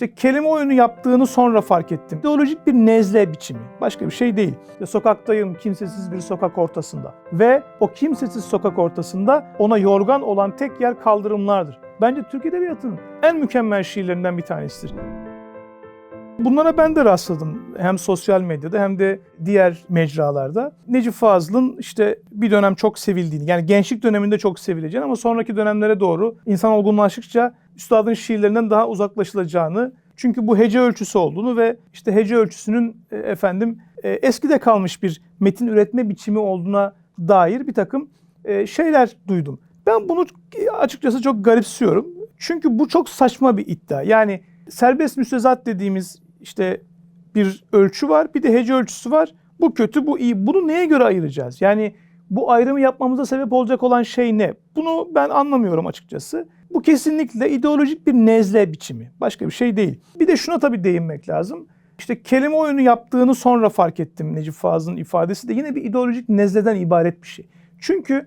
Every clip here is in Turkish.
İşte kelime oyunu yaptığını sonra fark ettim. İdeolojik bir nezle biçimi. Başka bir şey değil. İşte sokaktayım kimsesiz bir sokak ortasında. Ve o kimsesiz sokak ortasında ona yorgan olan tek yer kaldırımlardır. Bence Türk Edebiyatı'nın en mükemmel şiirlerinden bir tanesidir. Bunlara ben de rastladım hem sosyal medyada hem de diğer mecralarda. Necip Fazıl'ın işte bir dönem çok sevildiğini yani gençlik döneminde çok sevileceğini ama sonraki dönemlere doğru insan olgunlaştıkça üstadın şiirlerinden daha uzaklaşılacağını çünkü bu hece ölçüsü olduğunu ve işte hece ölçüsünün e, efendim e, eskide kalmış bir metin üretme biçimi olduğuna dair bir takım e, şeyler duydum. Ben bunu açıkçası çok garipsiyorum. Çünkü bu çok saçma bir iddia. Yani serbest müstezat dediğimiz işte bir ölçü var, bir de hece ölçüsü var. Bu kötü, bu iyi. Bunu neye göre ayıracağız? Yani bu ayrımı yapmamıza sebep olacak olan şey ne? Bunu ben anlamıyorum açıkçası. Bu kesinlikle ideolojik bir nezle biçimi. Başka bir şey değil. Bir de şuna tabii değinmek lazım. İşte kelime oyunu yaptığını sonra fark ettim Necip Fazıl'ın ifadesi de yine bir ideolojik nezleden ibaret bir şey. Çünkü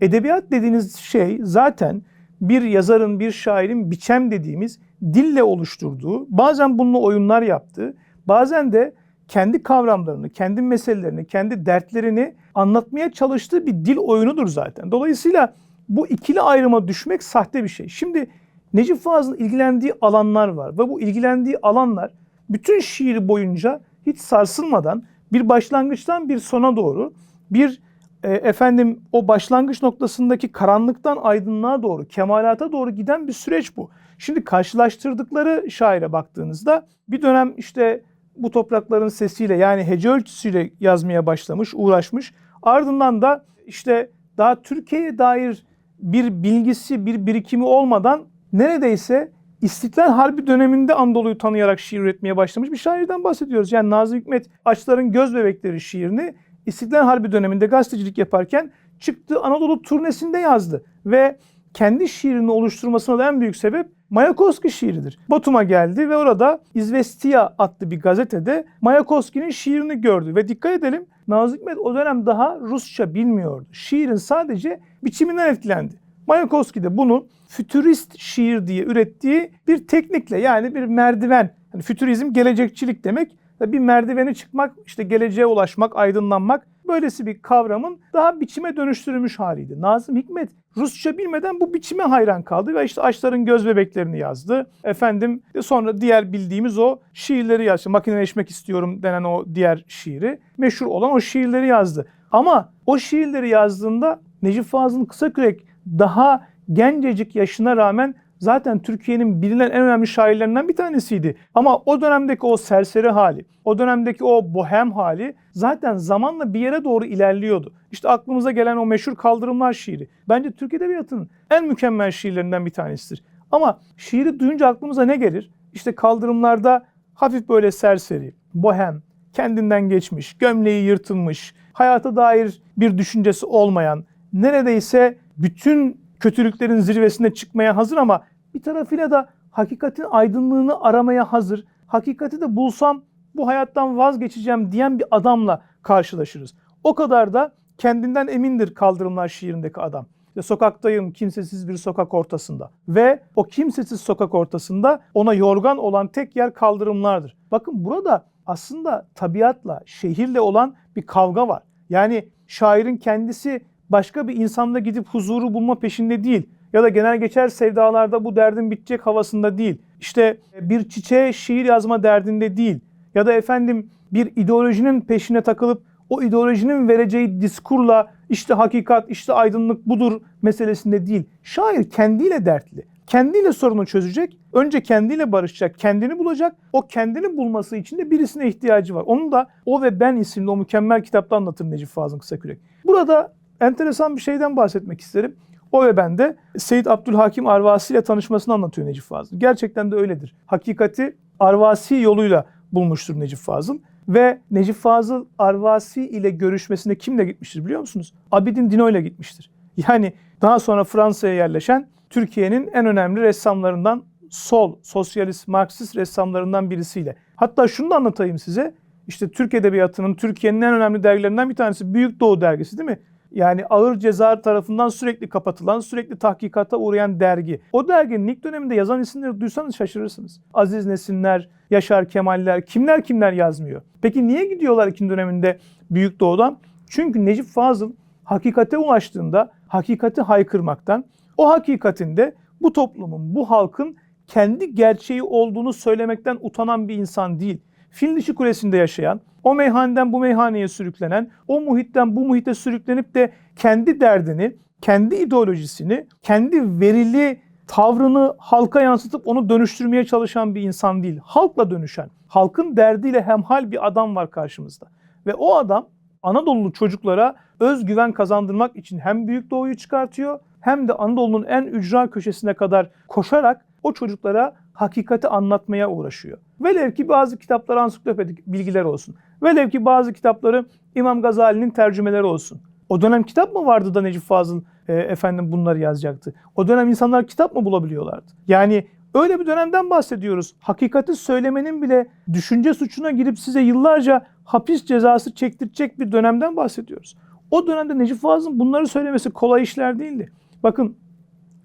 edebiyat dediğiniz şey zaten bir yazarın, bir şairin biçem dediğimiz dille oluşturduğu, bazen bununla oyunlar yaptığı, bazen de kendi kavramlarını, kendi meselelerini, kendi dertlerini anlatmaya çalıştığı bir dil oyunudur zaten. Dolayısıyla bu ikili ayrıma düşmek sahte bir şey. Şimdi Necip Fazıl'ın ilgilendiği alanlar var ve bu ilgilendiği alanlar bütün şiiri boyunca hiç sarsılmadan bir başlangıçtan bir sona doğru bir e, efendim o başlangıç noktasındaki karanlıktan aydınlığa doğru, kemalata doğru giden bir süreç bu. Şimdi karşılaştırdıkları şaire baktığınızda bir dönem işte bu toprakların sesiyle yani hece ölçüsüyle yazmaya başlamış, uğraşmış. Ardından da işte daha Türkiye'ye dair bir bilgisi, bir birikimi olmadan neredeyse İstiklal Harbi döneminde Anadolu'yu tanıyarak şiir üretmeye başlamış bir şairden bahsediyoruz. Yani Nazım Hikmet Açların Göz Bebekleri şiirini İstiklal Harbi döneminde gazetecilik yaparken çıktığı Anadolu turnesinde yazdı. Ve kendi şiirini oluşturmasına da en büyük sebep Mayakovski şiiridir. Batum'a geldi ve orada İzvestiya adlı bir gazetede Mayakovski'nin şiirini gördü. Ve dikkat edelim Nazım Hikmet o dönem daha Rusça bilmiyordu. Şiirin sadece biçiminden etkilendi. Mayakovski de bunu fütürist şiir diye ürettiği bir teknikle yani bir merdiven. Yani fütürizm gelecekçilik demek. Bir merdiveni çıkmak, işte geleceğe ulaşmak, aydınlanmak böylesi bir kavramın daha biçime dönüştürülmüş haliydi. Nazım Hikmet Rusça bilmeden bu biçime hayran kaldı ve işte Açların Göz Bebeklerini yazdı. Efendim sonra diğer bildiğimiz o şiirleri yazdı. Makineleşmek istiyorum denen o diğer şiiri. Meşhur olan o şiirleri yazdı. Ama o şiirleri yazdığında Necip Fazıl'ın Kısakürek daha gencecik yaşına rağmen zaten Türkiye'nin bilinen en önemli şairlerinden bir tanesiydi. Ama o dönemdeki o serseri hali, o dönemdeki o bohem hali zaten zamanla bir yere doğru ilerliyordu. İşte aklımıza gelen o meşhur Kaldırımlar şiiri. Bence Türk Edebiyatı'nın en mükemmel şiirlerinden bir tanesidir. Ama şiiri duyunca aklımıza ne gelir? İşte Kaldırımlar'da hafif böyle serseri, bohem, kendinden geçmiş, gömleği yırtılmış, hayata dair bir düşüncesi olmayan, neredeyse bütün kötülüklerin zirvesine çıkmaya hazır ama bir tarafıyla da hakikatin aydınlığını aramaya hazır. Hakikati de bulsam bu hayattan vazgeçeceğim diyen bir adamla karşılaşırız. O kadar da kendinden emindir Kaldırımlar şiirindeki adam. İşte sokaktayım kimsesiz bir sokak ortasında ve o kimsesiz sokak ortasında ona yorgan olan tek yer kaldırımlardır. Bakın burada aslında tabiatla, şehirle olan bir kavga var. Yani şairin kendisi başka bir insanda gidip huzuru bulma peşinde değil. Ya da genel geçer sevdalarda bu derdin bitecek havasında değil. İşte bir çiçeğe şiir yazma derdinde değil. Ya da efendim bir ideolojinin peşine takılıp o ideolojinin vereceği diskurla işte hakikat, işte aydınlık budur meselesinde değil. Şair kendiyle dertli. Kendiyle sorunu çözecek. Önce kendiyle barışacak, kendini bulacak. O kendini bulması için de birisine ihtiyacı var. Onun da O ve Ben isimli o mükemmel kitapta anlatır Necip Fazıl Kısakürek. Burada enteresan bir şeyden bahsetmek isterim. O ve ben de Seyyid Abdülhakim Arvasi ile tanışmasını anlatıyor Necip Fazıl. Gerçekten de öyledir. Hakikati Arvasi yoluyla bulmuştur Necip Fazıl. Ve Necip Fazıl Arvasi ile görüşmesine kimle gitmiştir biliyor musunuz? Abidin Dino ile gitmiştir. Yani daha sonra Fransa'ya yerleşen Türkiye'nin en önemli ressamlarından sol, sosyalist, Marksist ressamlarından birisiyle. Hatta şunu da anlatayım size. İşte Türk Edebiyatı'nın Türkiye'nin en önemli dergilerinden bir tanesi Büyük Doğu dergisi değil mi? Yani ağır ceza tarafından sürekli kapatılan, sürekli tahkikata uğrayan dergi. O derginin ilk döneminde yazan isimleri duysanız şaşırırsınız. Aziz Nesinler, Yaşar Kemaller, kimler kimler yazmıyor. Peki niye gidiyorlar ikinci döneminde Büyük Doğu'dan? Çünkü Necip Fazıl hakikate ulaştığında hakikati haykırmaktan, o hakikatinde bu toplumun, bu halkın kendi gerçeği olduğunu söylemekten utanan bir insan değil. Fil dişi kulesinde yaşayan, o meyhaneden bu meyhaneye sürüklenen, o muhitten bu muhite sürüklenip de kendi derdini, kendi ideolojisini, kendi verili tavrını halka yansıtıp onu dönüştürmeye çalışan bir insan değil. Halkla dönüşen, halkın derdiyle hemhal bir adam var karşımızda. Ve o adam Anadolu çocuklara özgüven kazandırmak için hem Büyük Doğu'yu çıkartıyor hem de Anadolu'nun en ücra köşesine kadar koşarak o çocuklara hakikati anlatmaya uğraşıyor. Velev ki bazı kitapları ansiklopedik bilgiler olsun. Velev ki bazı kitapları İmam Gazali'nin tercümeleri olsun. O dönem kitap mı vardı da Necip Fazıl e, efendim bunları yazacaktı? O dönem insanlar kitap mı bulabiliyorlardı? Yani öyle bir dönemden bahsediyoruz. Hakikati söylemenin bile düşünce suçuna girip size yıllarca hapis cezası çektirecek bir dönemden bahsediyoruz. O dönemde Necip Fazıl'ın bunları söylemesi kolay işler değildi. Bakın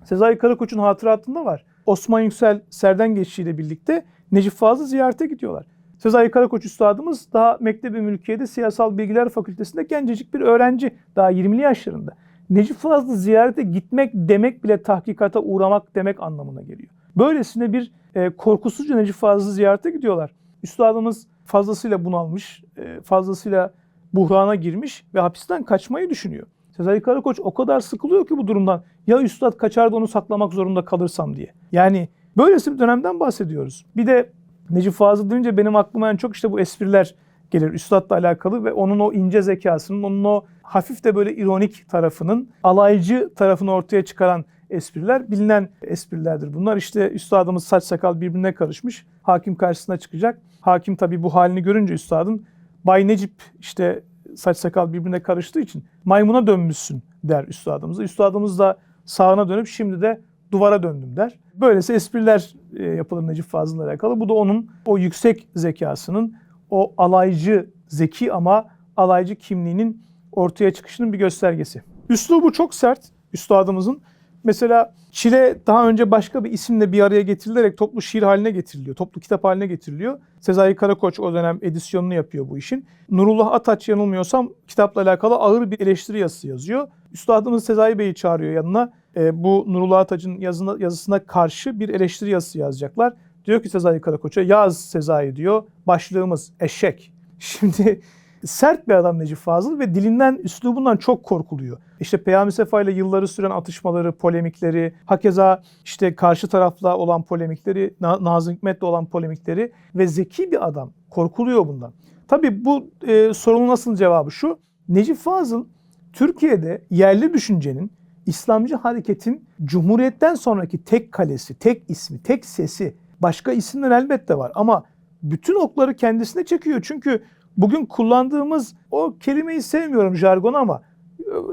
Sezai Karakoç'un hatıratında var. Osman Yüksel Serden Geçişi ile birlikte Necip Fazıl'ı ziyarete gidiyorlar. Sezai Karakoç üstadımız daha Mektebi Mülkiye'de Siyasal Bilgiler Fakültesi'nde gencecik bir öğrenci. Daha 20'li yaşlarında. Necip Fazıl'ı ziyarete gitmek demek bile tahkikata uğramak demek anlamına geliyor. Böylesine bir e, korkusuzca Necip Fazıl'ı ziyarete gidiyorlar. Üstadımız fazlasıyla bunalmış, e, fazlasıyla buhrana girmiş ve hapisten kaçmayı düşünüyor. Sezai Karakoç o kadar sıkılıyor ki bu durumdan. Ya üstad kaçar da onu saklamak zorunda kalırsam diye. Yani böylesi bir dönemden bahsediyoruz. Bir de Necip Fazıl deyince benim aklıma en çok işte bu espriler gelir üstadla alakalı ve onun o ince zekasının, onun o hafif de böyle ironik tarafının, alaycı tarafını ortaya çıkaran espriler bilinen esprilerdir. Bunlar işte üstadımız saç sakal birbirine karışmış. Hakim karşısına çıkacak. Hakim tabii bu halini görünce üstadın Bay Necip işte saç sakal birbirine karıştığı için maymuna dönmüşsün der üstadımıza. Üstadımız da sağına dönüp şimdi de duvara döndüm der. Böylesi espriler e, yapılır Necip Fazıl'la alakalı. Bu da onun o yüksek zekasının, o alaycı, zeki ama alaycı kimliğinin ortaya çıkışının bir göstergesi. Üslubu çok sert üstadımızın. Mesela Çile daha önce başka bir isimle bir araya getirilerek toplu şiir haline getiriliyor. Toplu kitap haline getiriliyor. Sezai Karakoç o dönem edisyonunu yapıyor bu işin. Nurullah Ataç yanılmıyorsam kitapla alakalı ağır bir eleştiri yazısı yazıyor. Üstadımız Sezai Bey'i çağırıyor yanına. E, bu Nurullah Ataç'ın yazına, yazısına karşı bir eleştiri yazısı yazacaklar. Diyor ki Sezai Karakoç'a yaz Sezai diyor. Başlığımız eşek. Şimdi sert bir adam Necip Fazıl ve dilinden, üslubundan çok korkuluyor. İşte Peyami Sefa ile yılları süren atışmaları, polemikleri, hakeza işte karşı tarafla olan polemikleri, Nazım Hikmet'le olan polemikleri ve zeki bir adam. Korkuluyor bundan. Tabii bu e, sorunun nasıl cevabı şu. Necip Fazıl Türkiye'de yerli düşüncenin, İslamcı hareketin Cumhuriyet'ten sonraki tek kalesi, tek ismi, tek sesi, başka isimler elbette var ama bütün okları kendisine çekiyor. Çünkü bugün kullandığımız o kelimeyi sevmiyorum jargon ama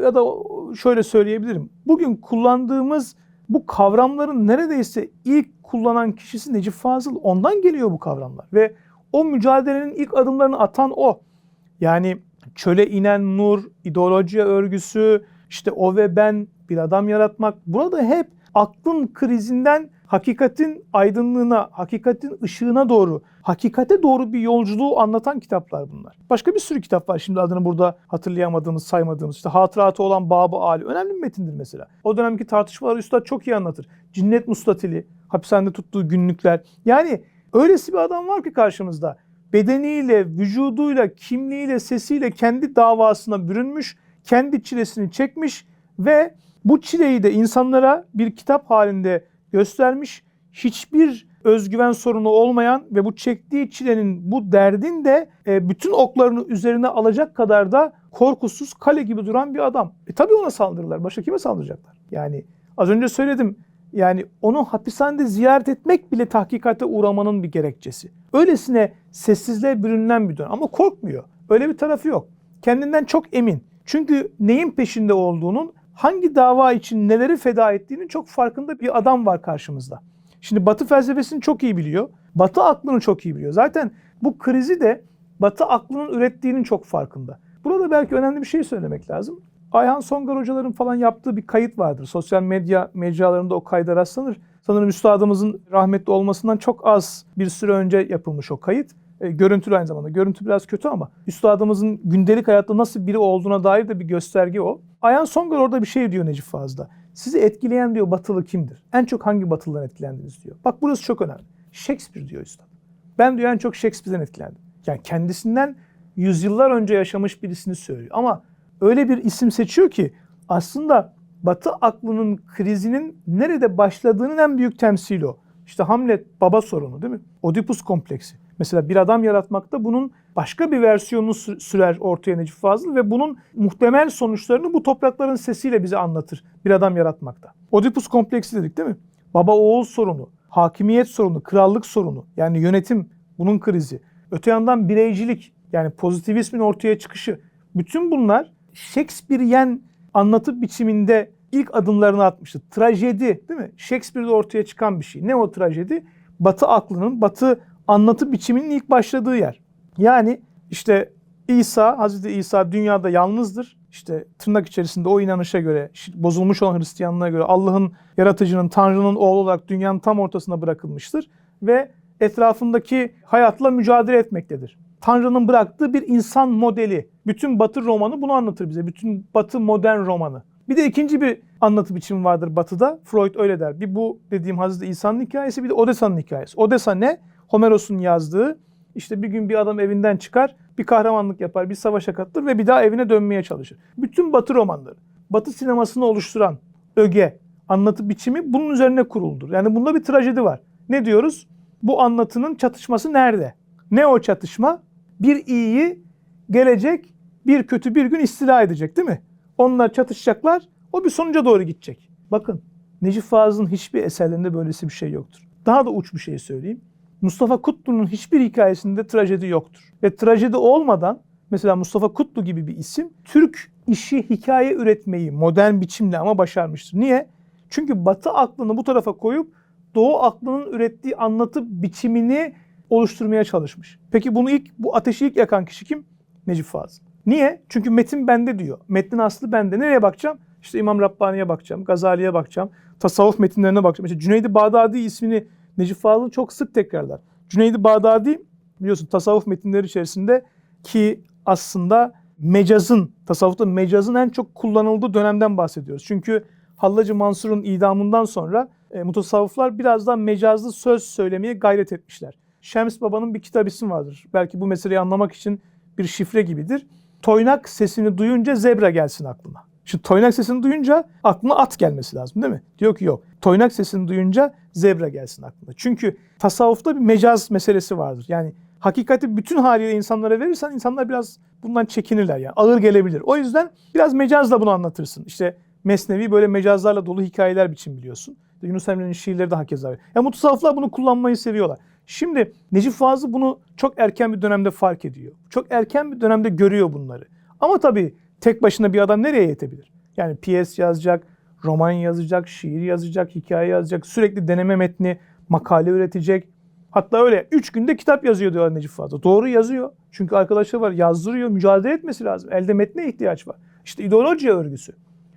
ya da şöyle söyleyebilirim. Bugün kullandığımız bu kavramların neredeyse ilk kullanan kişisi Necip Fazıl. Ondan geliyor bu kavramlar ve o mücadelenin ilk adımlarını atan o. Yani çöle inen nur, ideoloji örgüsü, işte o ve ben bir adam yaratmak. Burada hep aklın krizinden hakikatin aydınlığına, hakikatin ışığına doğru, hakikate doğru bir yolculuğu anlatan kitaplar bunlar. Başka bir sürü kitap var şimdi adını burada hatırlayamadığımız, saymadığımız. İşte hatıratı olan Babı Ali. Önemli bir metindir mesela. O dönemki tartışmaları Üstad çok iyi anlatır. Cinnet Mustatili, hapishanede tuttuğu günlükler. Yani öylesi bir adam var ki karşımızda. Bedeniyle, vücuduyla, kimliğiyle, sesiyle kendi davasına bürünmüş, kendi çilesini çekmiş ve bu çileyi de insanlara bir kitap halinde göstermiş. Hiçbir özgüven sorunu olmayan ve bu çektiği çilenin, bu derdin de e, bütün oklarını üzerine alacak kadar da korkusuz, kale gibi duran bir adam. E tabii ona saldırırlar. Başka kime saldıracaklar? Yani az önce söyledim. Yani onu hapishanede ziyaret etmek bile tahkikate uğramanın bir gerekçesi. Öylesine sessizliğe bürünülen bir dönem ama korkmuyor. Öyle bir tarafı yok. Kendinden çok emin. Çünkü neyin peşinde olduğunun hangi dava için neleri feda ettiğinin çok farkında bir adam var karşımızda. Şimdi Batı felsefesini çok iyi biliyor. Batı aklını çok iyi biliyor. Zaten bu krizi de Batı aklının ürettiğinin çok farkında. Burada belki önemli bir şey söylemek lazım. Ayhan Songar hocaların falan yaptığı bir kayıt vardır. Sosyal medya mecralarında o kayda rastlanır. Sanırım üstadımızın rahmetli olmasından çok az bir süre önce yapılmış o kayıt. E, görüntülü aynı zamanda. Görüntü biraz kötü ama üstadımızın gündelik hayatta nasıl biri olduğuna dair de bir gösterge o. Ayhan Songar orada bir şey diyor Necip Fazıl'da. Sizi etkileyen diyor batılı kimdir? En çok hangi batılıdan etkilendiniz diyor. Bak burası çok önemli. Shakespeare diyor üstad. Ben diyor en çok Shakespeare'den etkilendim. Yani kendisinden yüzyıllar önce yaşamış birisini söylüyor. Ama öyle bir isim seçiyor ki aslında Batı aklının krizinin nerede başladığının en büyük temsili o. İşte Hamlet baba sorunu değil mi? Oedipus kompleksi. Mesela bir adam yaratmakta bunun başka bir versiyonunu sü- sürer ortaya Necip Fazıl ve bunun muhtemel sonuçlarını bu toprakların sesiyle bize anlatır bir adam yaratmakta. Oedipus kompleksi dedik değil mi? Baba oğul sorunu, hakimiyet sorunu, krallık sorunu yani yönetim bunun krizi. Öte yandan bireycilik yani pozitivizmin ortaya çıkışı. Bütün bunlar Shakespeareyen anlatı biçiminde ilk adımlarını atmıştı. Trajedi değil mi? Shakespeare'de ortaya çıkan bir şey. Ne o trajedi? Batı aklının, batı anlatı biçiminin ilk başladığı yer. Yani işte İsa, Hazreti İsa dünyada yalnızdır. İşte tırnak içerisinde o inanışa göre, bozulmuş olan Hristiyanlığa göre Allah'ın, yaratıcının, Tanrı'nın oğlu olarak dünyanın tam ortasına bırakılmıştır. Ve etrafındaki hayatla mücadele etmektedir. Tanrı'nın bıraktığı bir insan modeli. Bütün Batı romanı bunu anlatır bize. Bütün Batı modern romanı. Bir de ikinci bir anlatı biçimi vardır Batı'da. Freud öyle der. Bir bu dediğim Hazreti İsa'nın hikayesi bir de Odessa'nın hikayesi. Odessa ne? Homeros'un yazdığı işte bir gün bir adam evinden çıkar, bir kahramanlık yapar, bir savaşa katılır ve bir daha evine dönmeye çalışır. Bütün Batı romanları, Batı sinemasını oluşturan öge, anlatı biçimi bunun üzerine kuruldur. Yani bunda bir trajedi var. Ne diyoruz? Bu anlatının çatışması nerede? Ne o çatışma? Bir iyiyi gelecek, bir kötü bir gün istila edecek değil mi? Onlar çatışacaklar, o bir sonuca doğru gidecek. Bakın Necip Fazıl'ın hiçbir eserlerinde böylesi bir şey yoktur. Daha da uç bir şey söyleyeyim. Mustafa Kutlu'nun hiçbir hikayesinde trajedi yoktur. Ve trajedi olmadan mesela Mustafa Kutlu gibi bir isim Türk işi hikaye üretmeyi modern biçimle ama başarmıştır. Niye? Çünkü Batı aklını bu tarafa koyup Doğu aklının ürettiği anlatı biçimini oluşturmaya çalışmış. Peki bunu ilk bu ateşi ilk yakan kişi kim? Necip Fazıl. Niye? Çünkü metin bende diyor. Metnin aslı bende. Nereye bakacağım? İşte İmam Rabbani'ye bakacağım, Gazali'ye bakacağım, tasavvuf metinlerine bakacağım. Mesela Cüneydi Bağdadi ismini Necip Fazıl çok sık tekrarlar. Cüneydi Bağdadi biliyorsun tasavvuf metinleri içerisinde ki aslında mecazın, tasavvufta mecazın en çok kullanıldığı dönemden bahsediyoruz. Çünkü Hallacı Mansur'un idamından sonra e, mutasavvıflar biraz daha mecazlı söz söylemeye gayret etmişler. Şems Baba'nın bir kitap ismi vardır. Belki bu meseleyi anlamak için bir şifre gibidir. Toynak sesini duyunca zebra gelsin aklına. Şimdi toynak sesini duyunca aklına at gelmesi lazım değil mi? Diyor ki yok. Toynak sesini duyunca zebra gelsin aklına. Çünkü tasavvufta bir mecaz meselesi vardır. Yani hakikati bütün haliyle insanlara verirsen insanlar biraz bundan çekinirler yani. Ağır gelebilir. O yüzden biraz mecazla bunu anlatırsın. İşte Mesnevi böyle mecazlarla dolu hikayeler biçim biliyorsun. Yunus Emre'nin şiirleri de hakeza. Ya mutasavvıflar bunu kullanmayı seviyorlar. Şimdi Necip Fazıl bunu çok erken bir dönemde fark ediyor. Çok erken bir dönemde görüyor bunları. Ama tabii tek başına bir adam nereye yetebilir? Yani piyes yazacak, roman yazacak, şiir yazacak, hikaye yazacak, sürekli deneme metni, makale üretecek. Hatta öyle 3 günde kitap yazıyor diyorlar Necip Fazıl. Doğru yazıyor. Çünkü arkadaşlar var yazdırıyor, mücadele etmesi lazım. Elde metne ihtiyaç var. İşte ideoloji örgüsü.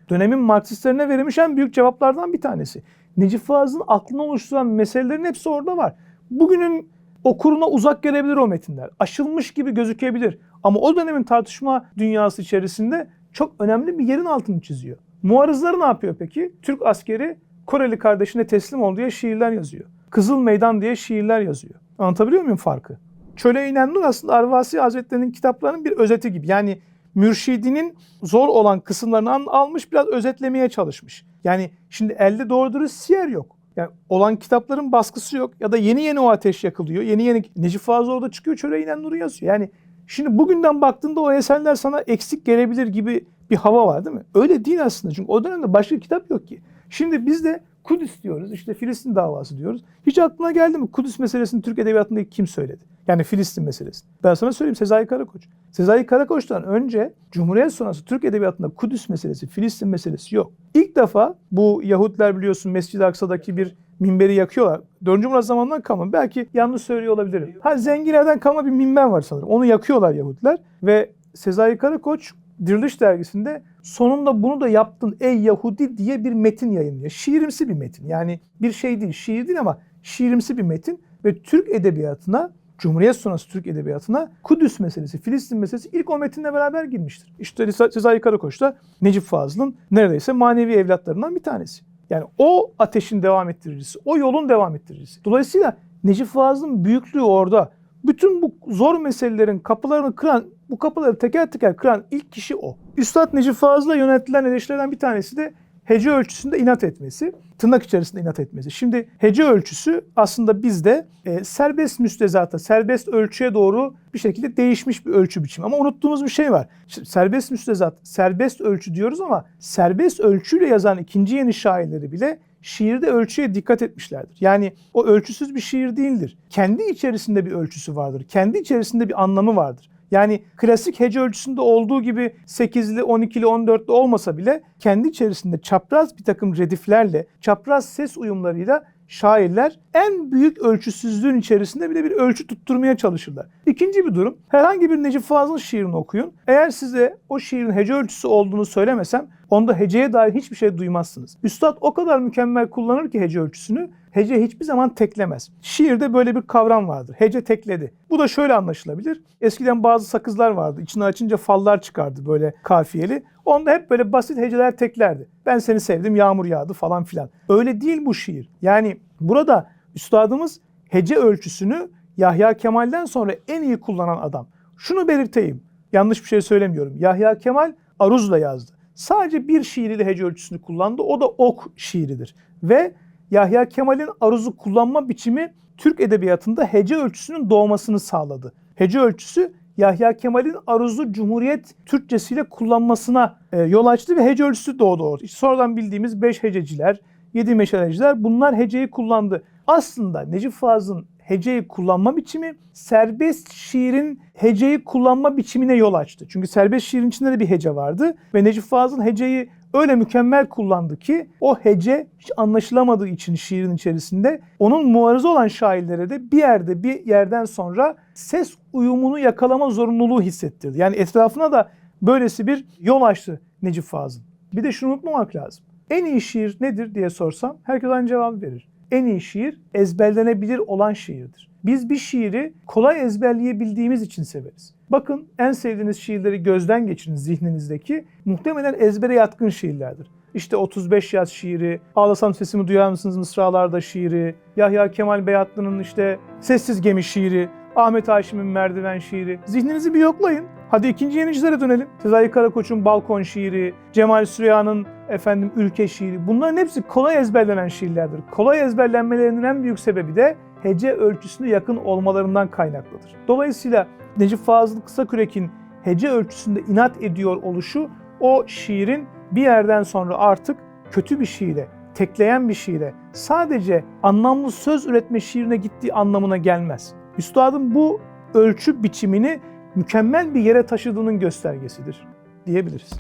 Dönemin Marksistlerine verilmiş en büyük cevaplardan bir tanesi. Necip Fazıl'ın aklını oluşturan meselelerin hepsi orada var. Bugünün okuruna uzak gelebilir o metinler. Aşılmış gibi gözükebilir. Ama o dönemin tartışma dünyası içerisinde çok önemli bir yerin altını çiziyor. Muarızları ne yapıyor peki? Türk askeri Koreli kardeşine teslim ol diye şiirler yazıyor. Kızıl Meydan diye şiirler yazıyor. Anlatabiliyor muyum farkı? Çöle inen nur aslında Arvasi Hazretleri'nin kitaplarının bir özeti gibi. Yani mürşidinin zor olan kısımlarını al- almış biraz özetlemeye çalışmış. Yani şimdi elde doğru dürüst siyer yok. Yani olan kitapların baskısı yok ya da yeni yeni o ateş yakılıyor. Yeni yeni Necip Fazıl orada çıkıyor çöle inen nuru yazıyor. Yani şimdi bugünden baktığında o eserler sana eksik gelebilir gibi bir hava var değil mi? Öyle değil aslında çünkü o dönemde başka kitap yok ki. Şimdi biz de Kudüs diyoruz, işte Filistin davası diyoruz. Hiç aklına geldi mi Kudüs meselesini Türk Edebiyatı'nda kim söyledi? Yani Filistin meselesini. Ben sana söyleyeyim Sezai Karakoç. Sezai Karakoç'tan önce Cumhuriyet sonrası Türk Edebiyatı'nda Kudüs meselesi, Filistin meselesi yok. İlk defa bu Yahudiler biliyorsun Mescid-i Aksa'daki bir minberi yakıyorlar. 4. Murat zamanından kalma. Belki yanlış söylüyor olabilirim. Ha zenginlerden kalma bir minber var sanırım. Onu yakıyorlar Yahudiler ve Sezai Karakoç Diriliş dergisinde sonunda bunu da yaptın ey Yahudi diye bir metin yayınlıyor. Şiirimsi bir metin. Yani bir şey değil, şiir değil ama şiirimsi bir metin ve Türk edebiyatına Cumhuriyet sonrası Türk edebiyatına Kudüs meselesi, Filistin meselesi ilk o metinle beraber girmiştir. İşte Sezai Karakoç da Necip Fazıl'ın neredeyse manevi evlatlarından bir tanesi. Yani o ateşin devam ettiricisi, o yolun devam ettiricisi. Dolayısıyla Necip Fazıl'ın büyüklüğü orada. Bütün bu zor meselelerin kapılarını kıran, bu kapıları teker teker kıran ilk kişi o. Üstad Necip Fazıl'a yöneltilen eleştirilerden bir tanesi de hece ölçüsünde inat etmesi, tırnak içerisinde inat etmesi. Şimdi hece ölçüsü aslında bizde e, serbest müstezata, serbest ölçüye doğru bir şekilde değişmiş bir ölçü biçimi. Ama unuttuğumuz bir şey var. Şimdi serbest müstezat, serbest ölçü diyoruz ama serbest ölçüyle yazan ikinci yeni şairleri bile şiirde ölçüye dikkat etmişlerdir. Yani o ölçüsüz bir şiir değildir. Kendi içerisinde bir ölçüsü vardır. Kendi içerisinde bir anlamı vardır. Yani klasik hece ölçüsünde olduğu gibi 8'li, 12'li, 14'li olmasa bile kendi içerisinde çapraz bir takım rediflerle, çapraz ses uyumlarıyla şairler en büyük ölçüsüzlüğün içerisinde bile bir ölçü tutturmaya çalışırlar. İkinci bir durum, herhangi bir Necip Fazıl şiirini okuyun. Eğer size o şiirin hece ölçüsü olduğunu söylemesem, onda heceye dair hiçbir şey duymazsınız. Üstad o kadar mükemmel kullanır ki hece ölçüsünü, hece hiçbir zaman teklemez. Şiirde böyle bir kavram vardır. Hece tekledi. Bu da şöyle anlaşılabilir. Eskiden bazı sakızlar vardı. İçini açınca fallar çıkardı böyle kafiyeli. Onda hep böyle basit heceler teklerdi. Ben seni sevdim, yağmur yağdı falan filan. Öyle değil bu şiir. Yani burada üstadımız hece ölçüsünü Yahya Kemal'den sonra en iyi kullanan adam. Şunu belirteyim. Yanlış bir şey söylemiyorum. Yahya Kemal aruzla yazdı. Sadece bir şiiriyle hece ölçüsünü kullandı. O da ok şiiridir. Ve Yahya Kemal'in aruzu kullanma biçimi Türk edebiyatında hece ölçüsünün doğmasını sağladı. Hece ölçüsü Yahya Kemal'in aruzu Cumhuriyet Türkçesiyle kullanmasına e, yol açtı ve hece ölçüsü doğdu orada. İşte sonradan bildiğimiz beş hececiler, yedi meşaleciler bunlar heceyi kullandı. Aslında Necip Fazıl'ın heceyi kullanma biçimi serbest şiirin heceyi kullanma biçimine yol açtı. Çünkü serbest şiirin içinde de bir hece vardı ve Necip Fazıl heceyi öyle mükemmel kullandı ki o hece anlaşılamadığı için şiirin içerisinde onun muarızı olan şairlere de bir yerde bir yerden sonra ses uyumunu yakalama zorunluluğu hissettirdi. Yani etrafına da böylesi bir yol açtı Necip Fazıl. Bir de şunu unutmamak lazım. En iyi şiir nedir diye sorsam herkes aynı cevabı verir. En iyi şiir ezberlenebilir olan şiirdir. Biz bir şiiri kolay ezberleyebildiğimiz için severiz. Bakın en sevdiğiniz şiirleri gözden geçirin zihninizdeki. Muhtemelen ezbere yatkın şiirlerdir. İşte 35 yaz şiiri, Ağlasam Sesimi Duyar mısınız Mısralarda şiiri, Yahya Kemal Beyatlı'nın işte Sessiz Gemi şiiri, Ahmet Haşim'in Merdiven şiiri. Zihninizi bir yoklayın. Hadi ikinci yenicilere dönelim. Sezai Karakoç'un Balkon şiiri, Cemal Süreyya'nın efendim Ülke şiiri. Bunların hepsi kolay ezberlenen şiirlerdir. Kolay ezberlenmelerinin en büyük sebebi de hece ölçüsüne yakın olmalarından kaynaklıdır. Dolayısıyla Necip Fazıl Kısakürek'in hece ölçüsünde inat ediyor oluşu o şiirin bir yerden sonra artık kötü bir şiire, tekleyen bir şiire, sadece anlamlı söz üretme şiirine gittiği anlamına gelmez. Üstadın bu ölçü biçimini mükemmel bir yere taşıdığının göstergesidir diyebiliriz.